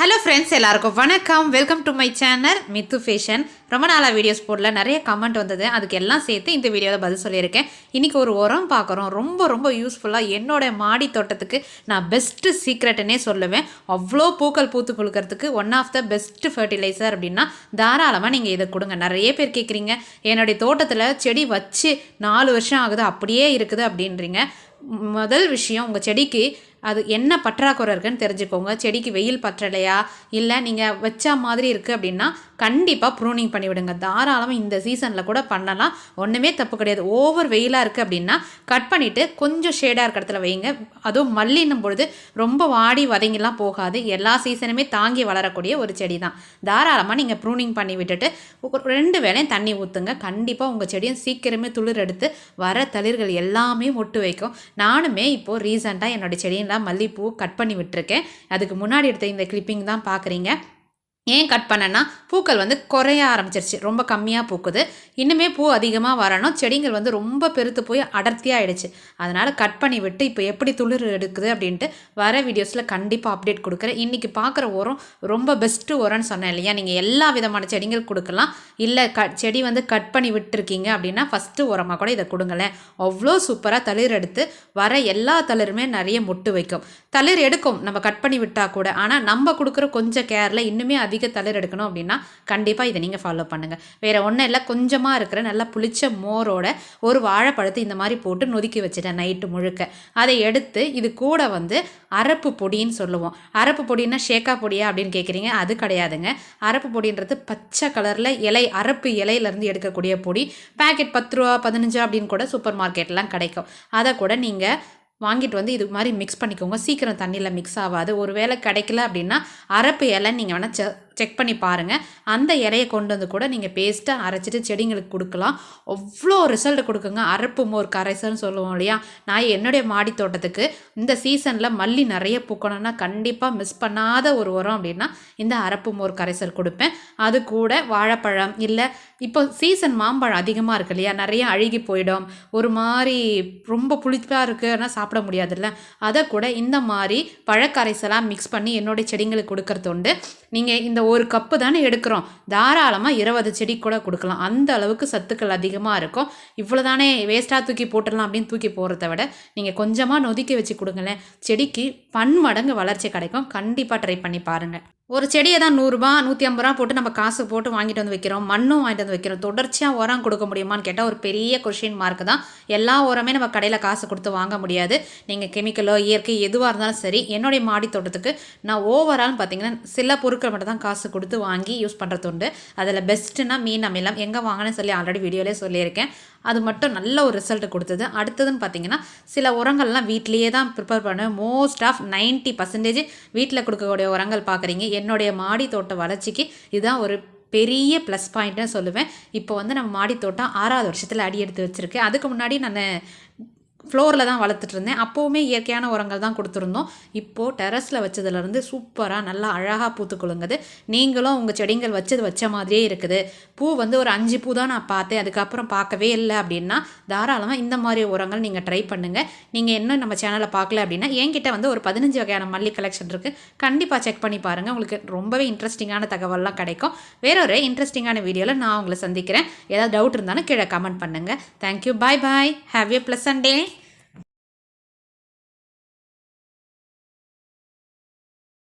Hello friends எல்லாருக்கும் வணக்கம். Welcome to my channel Mithu fashion ரொம்ப நாளாக வீடியோஸ் போடல நிறைய கமெண்ட் வந்தது. அதுக்கு எல்லாம் சேர்த்து இந்த வீடியோவில் பதில் சொல்லியிருக்கேன். இன்றைக்கி ஒரு உரம் பார்க்குறோம். ரொம்ப ரொம்ப யூஸ்ஃபுல்லாக என்னோட மாடி தோட்டத்துக்கு நான் பெஸ்ட்டு சீக்ரெட்டுன்னே சொல்லுவேன். அவ்வளோ பூக்கள் பூத்து கொடுக்கறதுக்கு one of the best fertiliser அப்படின்னா தாராளமாக நீங்கள் இதை கொடுங்க. நிறைய பேர் கேட்குறீங்க என்னுடைய தோட்டத்தில் செடி வச்சு நாலு வருஷம் ஆகுது அப்படியே இருக்குது அப்படின்றீங்க. முதல் விஷயம் உங்கள் செடிக்கு அது என்ன பற்றாக்குறை இருக்குன்னு தெரிஞ்சுக்கோங்க. செடிக்கு வெயில் பற்றலையா? இல்லை நீங்கள் வச்ச மாதிரி இருக்குது அப்படின்னா கண்டிப்பாக ப்ரூனிங் பண்ணிவிடுங்க. தாராளமாக இந்த சீசனில் கூட பண்ணலாம். ஒன்றுமே தப்பு கிடையாது. ஓவர் வெயிலாக இருக்குது அப்படின்னா கட் பண்ணிவிட்டு கொஞ்சம் ஷேடாக இருக்க இடத்துல வைங்க. அதுவும் மல்லின்னும் பொழுது ரொம்ப வாடி வதங்கிலாம் போகாது. எல்லா சீசனுமே தாங்கி வளரக்கூடிய ஒரு செடி தான் தாராளமாக நீங்கள் ப்ரூனிங் பண்ணி விட்டுட்டு ரெண்டு வேளையும் தண்ணி ஊற்றுங்க கண்டிப்பாக உங்கள் செடியும் சீக்கிரமே துளிர் எடுத்து வர தளிர்கள் எல்லாமே ஒட்டு வைக்கும். நானுமே இப்போது ரீசெண்டாக என்னோடய செடியெல்லாம் மல்லிப்பூ கட் பண்ணி விட்டுருக்கேன். அதுக்கு முன்னாடி எடுத்த இந்த கிளிப்பிங் தான் பார்க்குறீங்க ஏன் கட் பண்ணேன்னா பூக்கள் வந்து குறைய ஆரம்பிச்சிருச்சு. ரொம்ப கம்மியாக பூக்குது. இன்னுமே பூ அதிகமாக வரணும். செடிங்கள் வந்து ரொம்ப பெருத்து போய் அடர்த்தியாகிடுச்சு அதனால் கட் பண்ணி விட்டு இப்போ எப்படி துளிர் எடுக்குது அப்படின்ட்டு வர வீடியோஸில் கண்டிப்பாக அப்டேட் கொடுக்குறேன். இன்றைக்கி பார்க்குற உரம் ரொம்ப பெஸ்ட்டு உரம்னு சொன்னேன் இல்லையா? நீங்கள் எல்லா விதமான செடிகள் கொடுக்கலாம். இல்லை க செடி வந்து கட் பண்ணி விட்டுருக்கீங்க அப்படின்னா ஃபஸ்ட்டு உரமாக கூட இதை கொடுங்களேன். அவ்வளோ சூப்பராக தளிர் எடுத்து வர எல்லா தளிருமே நிறைய மொட்டு வைக்கும். தளிர் எடுக்கும். நம்ம கட் பண்ணி விட்டால் கூட. ஆனால் நம்ம கொடுக்குற கொஞ்சம் கேரில் இன்னுமே அதிக தளர் எடுக்கணும் அப்படின்னா கண்டிப்பாக இதை நீங்கள் ஃபாலோ பண்ணுங்கள் வேறு ஒன்றும் இல்லை கொஞ்சமாக இருக்கிற நல்லா புளிச்ச மோரோட ஒரு வாழைப்பழத்தை இந்த மாதிரி போட்டு நொதுக்கி வச்சுட்டேன் நைட்டு முழுக்க. அதை எடுத்து இது கூட வந்து அரப்பு பொடின்னு சொல்லுவோம். அரப்பு பொடின்னா ஷேக்கா பொடியா அப்படின்னு கேட்குறீங்க அது கிடையாதுங்க. அரப்பு பொடின்றது பச்சை கலரில் இலை அரப்பு இலையிலேருந்து எடுக்கக்கூடிய பொடி. பேக்கெட் பத்து ரூபா பதினஞ்சு அப்படின்னு கூட சூப்பர் மார்க்கெட்லாம் கிடைக்கும். அதை கூட நீங்கள் வாங்கிட்டு வந்து இது மாதிரி மிக்ஸ் பண்ணிக்கோங்க. சீக்கிரம் தண்ணியில் மிக்ஸ் ஆகாது. ஒரு வேளை கிடைக்கல அப்படின்னா அரப்பு இலை நீங்கள் வேணால் செக் பண்ணி பாருங்கள் அந்த இலையை கொண்டு வந்து கூட நீங்கள் பேஸ்ட்டாக அரைச்சிட்டு செடிங்களுக்கு கொடுக்கலாம். அவ்வளோ ரிசல்ட் கொடுக்குங்க. அரப்பு மோர் கரைசல்னு சொல்லுவோம் இல்லையா? நான் என்னுடைய மாடி தோட்டத்துக்கு இந்த சீசனில் மல்லி நிறைய பூக்கணும்னா கண்டிப்பாக மிஸ் பண்ணாத ஒரு உரம் அப்படின்னா இந்த அரப்பு மோர் கரைசல் கொடுப்பேன். அது கூட வாழைப்பழம் இல்லை இப்போ சீசன் மாம்பழம் அதிகமாக இருக்கு இல்லையா? நிறைய அழுகி போயிடும். ஒரு மாதிரி ரொம்ப புளிப்பாக இருக்குன்னா சாப்பிட முடியாதுல்ல. அதை கூட இந்த மாதிரி பழக்கரைசலாக மிக்ஸ் பண்ணி என்னுடைய செடிங்களுக்கு கொடுக்கறது உண்டு. நீங்கள் இந்த ஒரு கப்பு தானே எடுக்கிறோம். தாராளமாக இருபது செடி கூட கொடுக்கலாம். அந்த அளவுக்கு சத்துக்கள் அதிகமாக இருக்கும். இவ்வளோ தானே வேஸ்ட்டாக தூக்கி போட்டுடலாம் அப்படின்னு தூக்கி போகிறத விட நீங்கள் கொஞ்சமாக நொதுக்கி வச்சு கொடுங்களேன். செடிக்கு பன்மடங்கு வளர்ச்சி கிடைக்கும். கண்டிப்பாக ட்ரை பண்ணி பாருங்கள் ஒரு செடியை தான் நூறுரூபா நூற்றி ஐம்பது ரூபா போட்டு நம்ம காசு போட்டு வாங்கிட்டு வந்து வைக்கிறோம். மண்ணும் வாங்கிட்டு வந்து வைக்கிறோம். தொடர்ச்சியாக உரம் கொடுக்க முடியுமான்னு கேட்டால் ஒரு பெரிய கொஷின் மார்க் தான். எல்லா உரமே நம்ம கடையில் காசு கொடுத்து வாங்க முடியாது. நீங்கள் கெமிக்கலோ இயற்கை எதுவாக இருந்தாலும் சரி என்னுடைய மாடி தோட்டத்துக்கு நான் ஓவரால் பார்த்தீங்கன்னா சில பொருட்கள் மட்டும் தான் காசு கொடுத்து வாங்கி யூஸ் பண்ணுறது உண்டு. அதில் பெஸ்ட்டுனா மீன் அமிலம் எங்கே வாங்கினேன்னு சொல்லி ஆல்ரெடி வீடியோலேயே சொல்லியிருக்கேன். அது மட்டும் நல்ல ஒரு ரிசல்ட் கொடுத்தது. அடுத்ததுன்னு பார்த்தீங்கன்னா சில உரங்கள்லாம் வீட்லேயே தான் ப்ரிப்பேர் பண்ணுவேன். மோஸ்ட் ஆஃப் நைன்ட்டி பர்சன்டேஜ் வீட்டில் கொடுக்கக்கூடிய உரங்கள் பார்க்குறீங்க என்னுடைய மாடி தோட்ட வளர்ச்சிக்கு இதுதான் ஒரு பெரிய ப்ளஸ் பாயிண்ட்டுன்னு சொல்லுவேன். இப்போ வந்து நம்ம மாடி தோட்டம் ஆறாவது வருஷத்தில் அடி எடுத்து வச்சுருக்கேன் அதுக்கு முன்னாடி நான் ஃப்ளோரில் தான் வளர்த்துட்டு இருந்தேன். அப்போவுமே இயற்கையான உரங்கள் தான் கொடுத்துருந்தோம். இப்போது டெரஸில் வச்சதுலேருந்து சூப்பராக நல்லா அழகாக பூத்து குலுங்குது. நீங்களும் உங்கள் செடிங்கள் வச்சது வச்ச மாதிரியே இருக்குது. பூ வந்து ஒரு அஞ்சு பூ தான் நான் பார்த்தேன். அதுக்கப்புறம் பார்க்கவே இல்லை அப்படின்னா தாராளமாக இந்த மாதிரி உரங்கள் நீங்கள் ட்ரை பண்ணுங்கள் நீங்கள் இன்னும் நம்ம சேனலை பார்க்கல அப்படின்னா என்கிட்ட வந்து ஒரு பதினஞ்சு வகையான மல்லி கலெக்ஷன் இருக்குது கண்டிப்பாக செக் பண்ணி பாருங்கள் உங்களுக்கு ரொம்பவே இன்ட்ரெஸ்டிங்கான தகவல்லாம் கிடைக்கும். வேற ஒரு இன்ட்ரெஸ்டிங்கான வீடியோவில் நான் உங்களை சந்திக்கிறேன். ஏதாவது டவுட் இருந்தாலும் கீழே கமெண்ட் பண்ணுங்கள் thank you bye bye have a blessed day